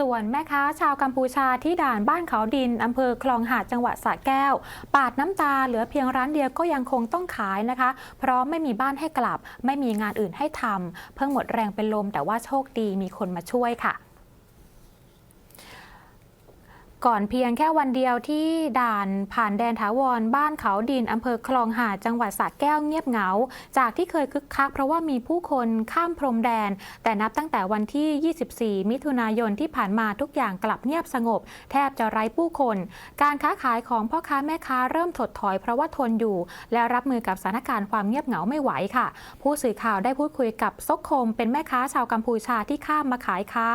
ส่วนแม่ค้าชาวกัมพูชาที่ด่านบ้านเขาดินอำเภอคลองหาดจังหวัดสระแก้ว ปาดน้ำตาเหลือเพียงร้านเดียวก็ยังคงต้องขายนะคะ เพราะไม่มีบ้านให้กลับ ไม่มีงานอื่นให้ทำเพิ่งหมดแรงเป็นลมแต่ว่าโชคดีมีคนมาช่วยค่ะ ก่อนเพียงแค่วันเดียวที่ด่านผ่านแดนถาวรบ้านเขาดินอำเภอคลองหาดจังหวัดสระแก้วเงียบเหงา จากที่เคยคึกคักเพราะว่ามีผู้คนข้ามพรมแดน แต่นับตั้งแต่วันที่ 24 มิถุนายนที่ผ่านมาทุกอย่างกลับเงียบสงบ แทบจะไร้ผู้คน การค้าขายของพ่อค้าแม่ค้าเริ่มถดถอยเพราะว่าทนอยู่ และรับมือกับสถานการณ์ความเงียบเหงาไม่ไหวค่ะ ผู้สื่อข่าวได้พูดคุยกับซกคม เป็นแม่ค้าชาวกัมพูชาที่ข้ามมาขายค้า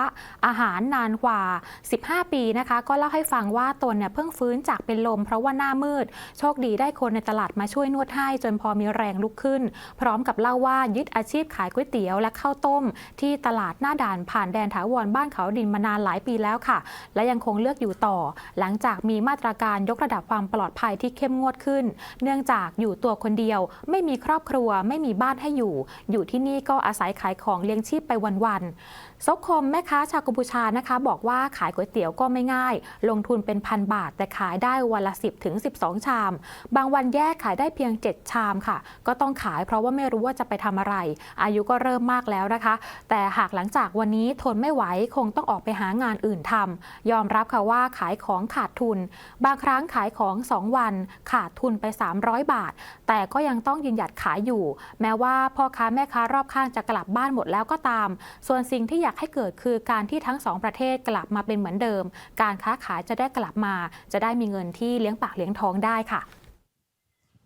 อาหารนานกว่า 15 ปีนะคะ ก็เล่าให้ฟังว่าตนเนี่ยเพิ่งฟื้นจากเป็นลมเพราะว่าหน้ามืด โชคดีได้คนในตลาดมาช่วยนวดให้ จนพอมีแรงลุกขึ้น พร้อมกับเล่าว่ายึดอาชีพขายก๋วยเตี๋ยวและข้าวต้ม ที่ตลาดหน้าด่านผ่านแดนถาวรบ้านเขาดินมานานหลายปีแล้วค่ะ และยังคงเลือกอยู่ต่อ หลังจากมีมาตรการยกระดับความปลอดภัยที่เข้มงวดขึ้น เนื่องจากอยู่ตัวคนเดียว ไม่มีครอบครัวไม่มีบ้านให้อยู่ อยู่ที่นี่ก็อาศัยขายของเลี้ยงชีพไปวันๆซกคมแม่ค้าชาวกัมพูชานะคะ บอกว่าขายก๋วยเตี๋ยวก็ไม่ง่ายลงทุนเป็นพันบาท แต่ขายได้วันละ 10ถึง12 ชาม บางวันแยกขายได้เพียง 7 ชามค่ะ ก็ต้องขายเพราะว่าไม่รู้ว่าจะไปทำอะไร อายุก็เริ่มมากแล้วนะคะ แต่หากหลังจากวันนี้ทนไม่ไหวคงต้องออกไปหางานอื่นทำยอมรับค่ะว่าขายของขาดทุน บางครั้งขายของ 2 วัน ขาดทุนไป 300 บาท แต่ก็ยังต้องยืนหยัดขายอยู่ แม้ว่าพ่อค้าแม่ค้ารอบข้างจะกลับบ้านหมดแล้วก็ตาม ส่วนสิ่งที่อยากให้เกิดคือการที่ทั้งสองประเทศกลับมาเป็นเหมือนเดิม การค้าขายจะได้กลับมา จะได้มีเงินที่เลี้ยงปากเลี้ยงท้องได้ค่ะ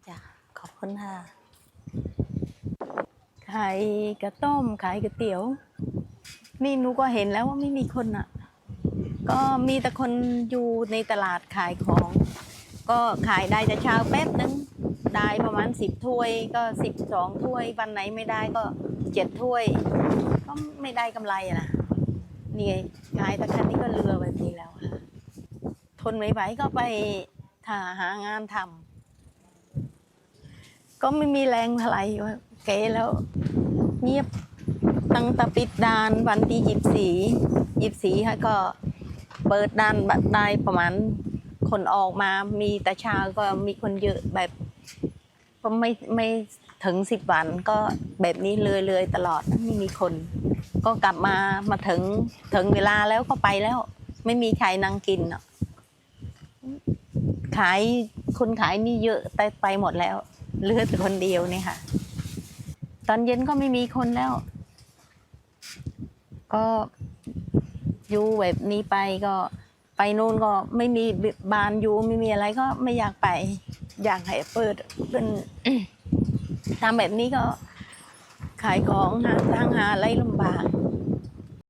จ้ะขอบคุณค่ะขายกระต้มขายก๋วยเตี๋ยว นี่หนูก็เห็นแล้วว่าไม่มีคนอะ ก็มีแต่คนอยู่ในตลาดขายของ ก็ขายได้แต่เช้าแป๊บนึงได้ประมาณสิบถ้วยก็สิบสองถ้วย วันไหนไม่ได้ก็เจ็ดถ้วย ก็ไม่ได้กำไรอะนะนี่ไงขายต่คันนี้ก็เรือแบบนี้แล้วค่ะ ทนไม่ไหวก็ไปหาหางานทำก็ไม่มีแรงเท่าไรว่าเกแล้ว เงียบตั้งแต่ปิดด่านวันที่ยิบสียิบสีค่ะก็เปิดด่านแบบได้ประมาณคนออกมามีแต่เช้าก็มีคนเยอะแบบก็ไม่ไม่ถึงสิบวันก็แบบนี้เลยเลยๆตลอดไม่มีคน ก็กลับมามาถึงถึงเวลาแล้วก็ไปแล้ว ไม่มีใครนั่งกินอะ ขายคนขายนี่เยอะแต่ไปหมดแล้วเหลือแต่คนเดียวเนี่ยค่ะ ตอนเย็นก็ไม่มีคนแล้ว ก็อยู่แบบนี้ไปก็ไปนู่นก็ไม่มีบ้านอยู่ไม่มีอะไรก็ไม่อยากไป อยากให้เปิดเป็นทำแบบนี้ก็ ขายของหาทางหาอะไรลำบาก